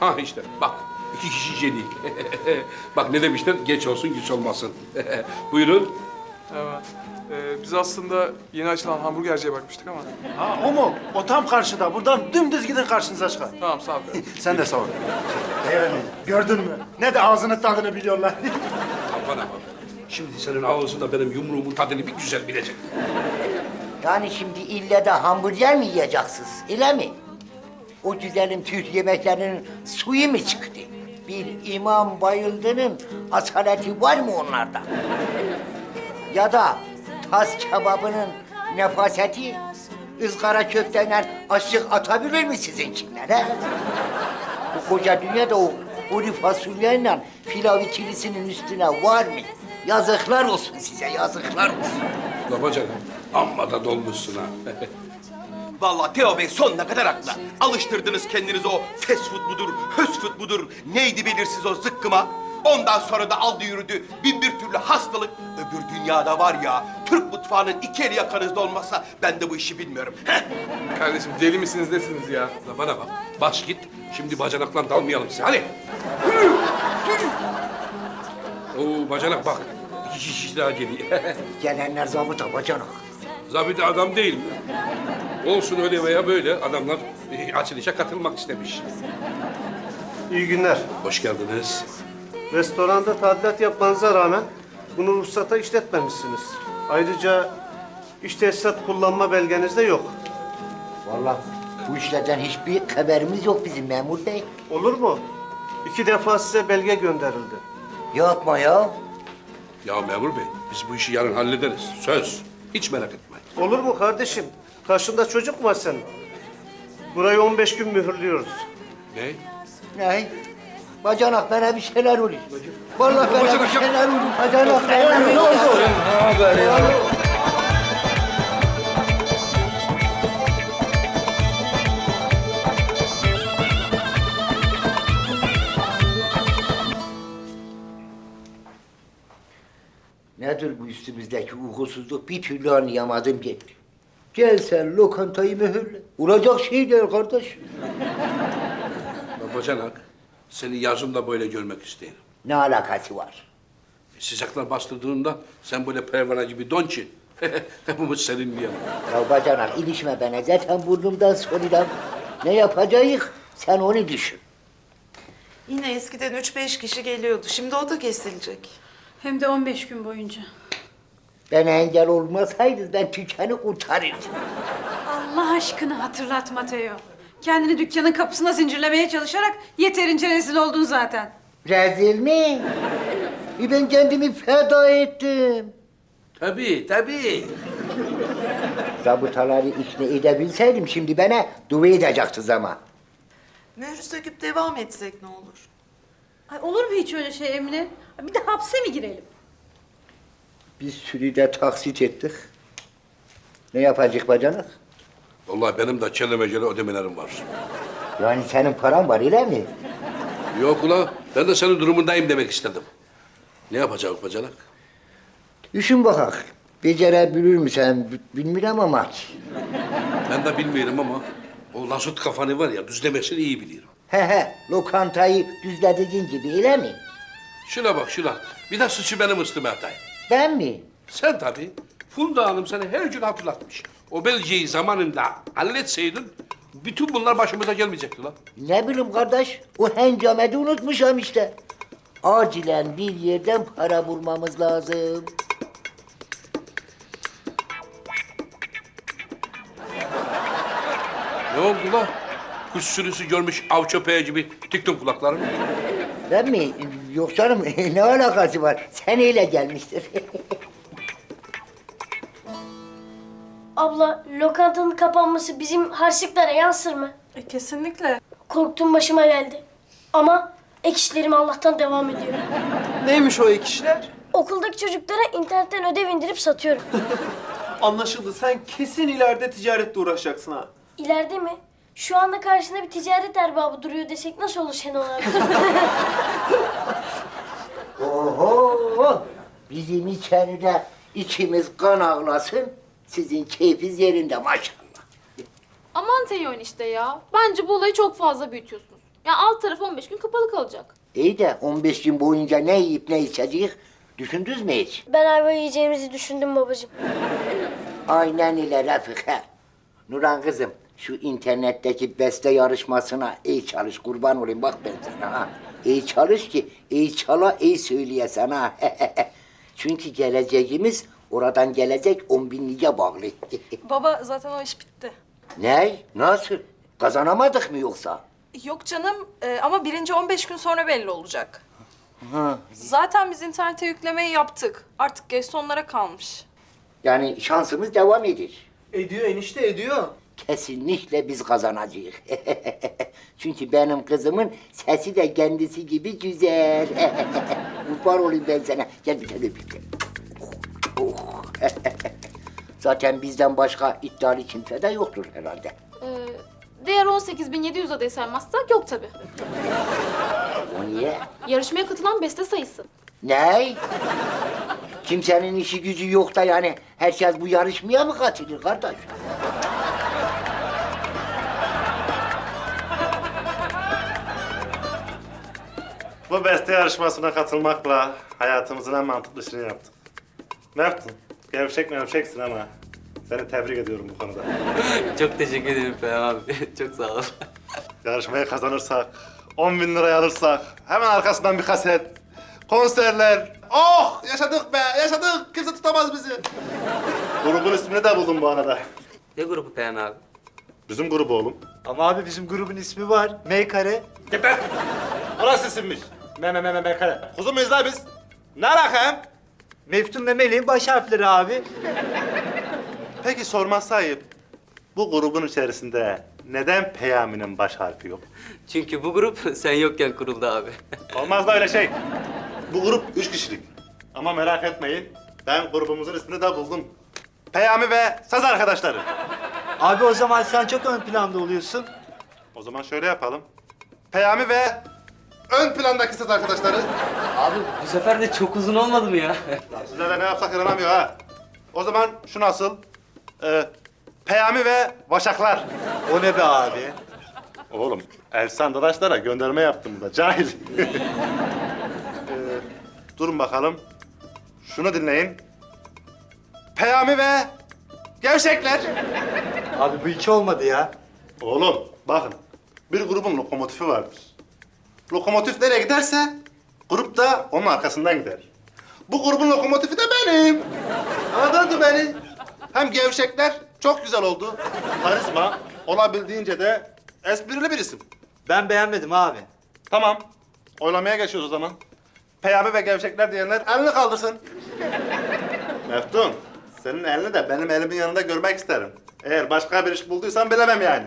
Ha işte bak iki kişi jeli. bak ne demişler geç olsun güç olmasın. Buyurun. Evet. Ee, biz aslında yeni açılan hamburgerciye bakmıştık ama. Ha o mu? O tam karşıda. Buradan dümdüz gidin karşınıza çıkar. Tamam sağ ol. Sen de sağ ol. Evet, gördün mü? Ne de ağzının tadını biliyorlar. Bana bak. Şimdi senin ağzında benim yumruğumun tadını bir güzel bilecek. Yani şimdi ille de hamburger mi yiyeceksiniz, öyle mi? O güzelim Türk yemeklerinin suyu mu çıktı? Bir İmam Bayıldı'nın asaleti var mı onlarda? Ya da tas kebabının nefaseti ızgara köfteyle aşık atabilir mi sizinkiler he? Bu koca dünyada o kuru fasulyeyle pilav ikilisinin üstüne var mı? Yazıklar olsun size, yazıklar olsun. La amma da dolmuşsun ha. Vallahi Teo Bey sonuna kadar haklı. Alıştırdınız kendinizi o fast food mudur, höst food mudur, neydi belirsiz o zıkkıma. Ondan sonra da aldı yürüdü bin bir türlü hastalık. Öbür dünyada var ya, Türk mutfağının iki eli yakanızda olmasa ben de bu işi bilmiyorum. Heh. Kardeşim deli misiniz nesiniz ya? La bana bak. Bas git. Şimdi bacanakla dalmayalım size. Hadi. Oo bacanak bak. İki kişi daha geliyor. Gelenler zabıta bacanak. Zabit adam değil mi? Olsun öyle veya böyle adamlar e, açılışa katılmak istemiş. İyi günler. Hoş geldiniz. Restoranda tadilat yapmanıza rağmen bunu ruhsata işletmemişsiniz. Ayrıca iş tesisat kullanma belgeniz de yok. Vallahi bu işlerden hiçbir haberimiz yok bizim memur bey. Olur mu? İki defa size belge gönderildi. Yapma ya. Ya memur bey biz bu işi yarın hallederiz. Söz. Hiç merak etmeyin. Olur mu kardeşim? Karşında çocuk var senin. Burayı 15 gün mühürlüyoruz. Ne? Ne? Bacanak bana bir şeyler oluyor. Vallahi bana bir şeyler oluyor. Bacanak bana bir şeyler oluyor. Nedir bu üstümüzdeki uykusuzluk bir türlü anlayamadım gitti. Gel sen lokantayı mühürle. Olacak şey değil kardeş. Bacanak seni yazımda böyle görmek isterim. Ne alakası var? Sıcaklar bastırdığında sen böyle pervane gibi don ki hepimiz serinleyelim. Ya bacanak ilişme bana zaten burnumdan solidam. Ne yapacağız sen onu düşün. Yine eskiden üç beş kişi geliyordu. Şimdi o da kesilecek. Hem de 15 gün boyunca. Ben engel olmasaydınız ben dükkanı kurtarırdım. Allah aşkına hatırlatma Teo. Kendini dükkanın kapısına zincirlemeye çalışarak yeterince rezil oldun zaten. Rezil mi? E ben kendimi feda ettim. Tabii tabii. Zabıtaları ikna edebilseydim şimdi bana dua edecektiniz ama. Mührü söküp devam etsek ne olur? Ay olur mu hiç öyle şey Emine? Bir de hapse mi girelim? Biz sürüde taksit ettik. Ne yapacak bacanak? Vallahi benim de çelemeceli ödemelerim var. Yani senin paran var öyle mi? Yok ula ben de senin durumundayım demek istedim. Ne yapacak bacanak? Düşün bakak. Becerebilir misin bilmiyorum ama. Ben de bilmiyorum ama o lasut kafanı var ya düzlemesini iyi biliyorum. He he, lokantayı düzlediğin gibi öyle mi? Şuna bak şuna. Bir de suçu benim üstüme atay. Ben mi? Sen tabii. Funda Hanım seni her gün hatırlatmış. O belgeyi zamanında halletseydin bütün bunlar başımıza gelmeyecekti lan. Ne bileyim kardeş, o hengamede unutmuşum işte. Acilen bir yerden para bulmamız lazım. Ne oldu lan? Kuş sürüsü görmüş av köpeği gibi tiktin kulaklarını. Ben mi? Yok canım, ne alakası var? Sen öyle gelmiştir. Abla, lokantanın kapanması bizim harçlıklara yansır mı? E, kesinlikle. Korktuğum başıma geldi. Ama ek işlerim Allah'tan devam ediyor. Neymiş o ek işler? Okuldaki çocuklara internetten ödev indirip satıyorum. Anlaşıldı. Sen kesin ileride ticaretle uğraşacaksın ha. İleride mi? Şu anda karşında bir ticaret erbabı duruyor desek nasıl olur Şenol abi? Oho! Bizim içeride içimiz kan ağlasın, sizin keyfiniz yerinde maşallah. Aman Teyon işte ya. Bence bu olayı çok fazla büyütüyorsunuz. Ya alt tarafı 15 gün kapalı kalacak. İyi de 15 gün boyunca ne yiyip ne içeceğiz düşündünüz mü hiç? Ben ayva yiyeceğimizi düşündüm babacığım. Aynen öyle Refika. Nuran kızım şu internetteki beste yarışmasına iyi çalış kurban olayım bak ben sana ha. İyi çalış ki iyi çala iyi söyleyesen ha. Çünkü geleceğimiz oradan gelecek on binliğe bağlı. Baba zaten o iş bitti. ne? Nasıl? Kazanamadık mı yoksa? Yok canım e, ama birinci 15 gün sonra belli olacak. Zaten biz internete yüklemeyi yaptık. Artık Gaston'lara kalmış. Yani şansımız devam ediyor. Ediyor enişte ediyor. Kesinlikle biz kazanacağız. Çünkü benim kızımın sesi de kendisi gibi güzel. Kurban olayım ben sana. Gel bir tane öpeyim. Oh. Zaten bizden başka iddialı kimse de yoktur herhalde. Ee, değer 18.700 adayı saymazsak yok tabii. O niye? Yarışmaya katılan beste sayısı. Ne? Kimsenin işi gücü yok da yani herkes bu yarışmaya mı katılır kardeş? Bu beste yarışmasına katılmakla hayatımızın en mantıklı işini yaptık. Meftun, gevşek mevşeksin ama seni tebrik ediyorum bu konuda. Çok teşekkür ederim Peyam abi. Çok sağ ol. Yarışmayı kazanırsak, 10 bin liraya alırsak, hemen arkasından bir kaset, konserler. Oh! Yaşadık be, yaşadık. Kimse tutamaz bizi. Grubun ismini de buldum bu arada. Ne grubu Peyam abi? Bizim grubu oğlum. Ama abi bizim grubun ismi var. M kare. Geber! Orası isimmiş. Me me me me me kare. Kuzu muyuz la biz? Ne alaka hem? Meftun ve Melih'in baş harfleri abi. Peki sormazsa ayıp. Bu grubun içerisinde neden Peyami'nin baş harfi yok? Çünkü bu grup sen yokken kuruldu abi. Olmaz da öyle şey. Bu grup üç kişilik. Ama merak etmeyin. Ben grubumuzun ismini de buldum. Peyami ve saz arkadaşları. Abi o zaman sen çok ön planda oluyorsun. O zaman şöyle yapalım. Peyami ve ön plandaki saz arkadaşları. Abi bu sefer de çok uzun olmadı mı ya? Size de ne yapsak yaranamıyor ha. O zaman şu nasıl? Ee, Peyami ve Vaşaklar. O ne be abi? Oğlum, Elsi arkadaşlara gönderme yaptım burada, cahil. ee, durun bakalım. Şunu dinleyin. Peyami ve Gevşekler. Abi bu hiç olmadı ya. Oğlum, bakın. Bir grubun lokomotifi vardır. Lokomotif nereye giderse, grup da onun arkasından gider. Bu grubun lokomotifi de benim. Anladın mı beni? Hem Gevşekler çok güzel oldu. Karizma, olabildiğince de esprili bir isim. Ben beğenmedim abi. Tamam. Oylamaya geçiyoruz o zaman. Peyami ve gevşekler diyenler elini kaldırsın. Meftun, senin elini de benim elimin yanında görmek isterim. Eğer başka bir iş bulduysan bilemem yani.